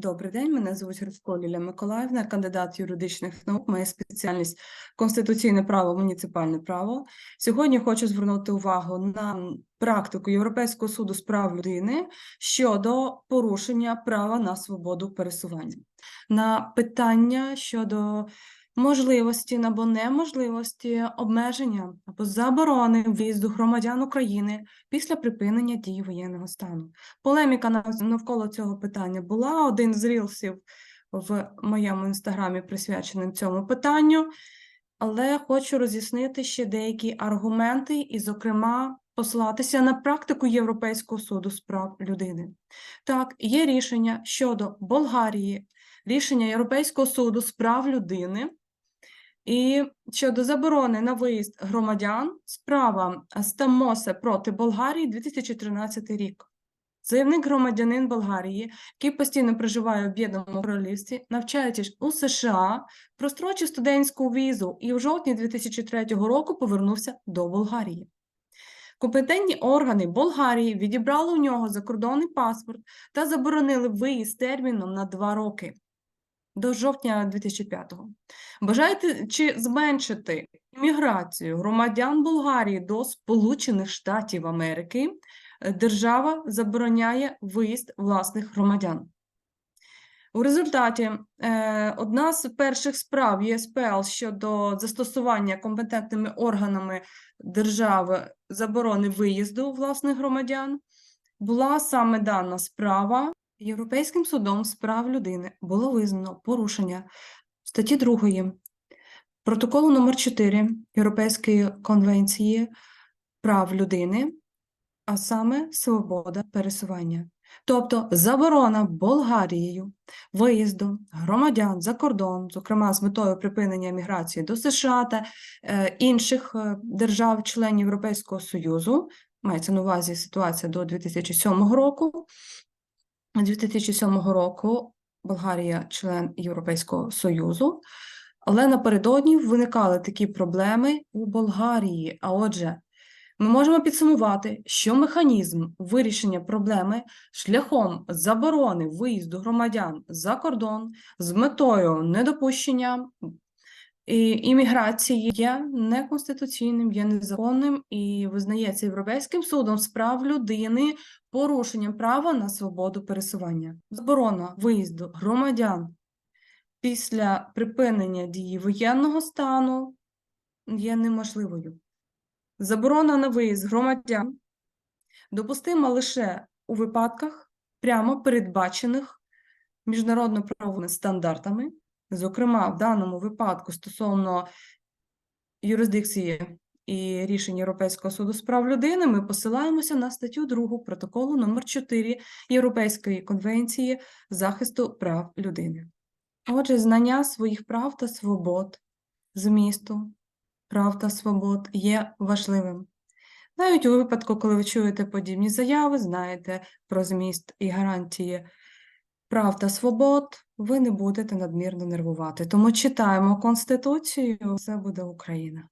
Добрий день, мене звуть Грицько Ліля Миколаївна, кандидат юридичних наук, моя спеціальність конституційне право, муніципальне право. Сьогодні хочу звернути увагу на практику Європейського суду з прав людини щодо порушення права на свободу пересування, на питання щодо можливості або неможливості обмеження або заборони виїзду громадян України після припинення дії воєнного стану. Полеміка нав- навколо цього питання була. Один з рілсів в моєму інстаграмі присвяченим цьому питанню, але хочу роз'яснити ще деякі аргументи і, зокрема, послатися на практику Європейського суду з прав людини. Так, є рішення щодо Болгарії, рішення Європейського суду з прав людини. І щодо заборони на виїзд громадян, справа Стамосе проти Болгарії 2013 рік. Заявник громадянин Болгарії, який постійно проживає в Об'єднаному Королівстві, навчаючись у США, прострочив студентську візу і в жовтні 2003 року повернувся до Болгарії. Компетентні органи Болгарії відібрали у нього закордонний паспорт та заборонили виїзд терміном на два роки до жовтня 2005-го. Бажаєте чи зменшити імміграцію громадян Болгарії до Сполучених Штатів Америки? Е, Держава забороняє виїзд власних громадян. У результаті е, одна з перших справ ЄСПЛ щодо застосування компетентними органами держави заборони виїзду власних громадян була саме дана справа Європейським судом з прав людини було визнано порушення статті 2 протоколу номер 4 Європейської конвенції прав людини, а саме свобода пересування. Тобто заборона Болгарією виїзду громадян за кордон, зокрема з метою припинення міграції до США та е, інших е, держав-членів Європейського Союзу, мається на увазі ситуація до 2007 року, 2007 року Болгарія член Європейського Союзу, але напередодні виникали такі проблеми у Болгарії. А отже, ми можемо підсумувати, що механізм вирішення проблеми шляхом заборони виїзду громадян за кордон з метою недопущення імміграції є неконституційним, є незаконним і визнається Європейським судом з прав людини порушенням права на свободу пересування. Заборона виїзду громадян після припинення дії воєнного стану є неможливою. Заборона на виїзд громадян допустима лише у випадках, прямо передбачених міжнародно-правовими стандартами, зокрема, в даному випадку стосовно юрисдикції і рішень Європейського суду з прав людини, ми посилаємося на статтю 2 протоколу номер 4 Європейської конвенції захисту прав людини. Отже, знання своїх прав та свобод, змісту, прав та свобод є важливим. Навіть у випадку, коли ви чуєте подібні заяви, знаєте про зміст і гарантії прав та свобод, ви не будете надмірно нервувати. Тому читаємо Конституцію, все буде Україна.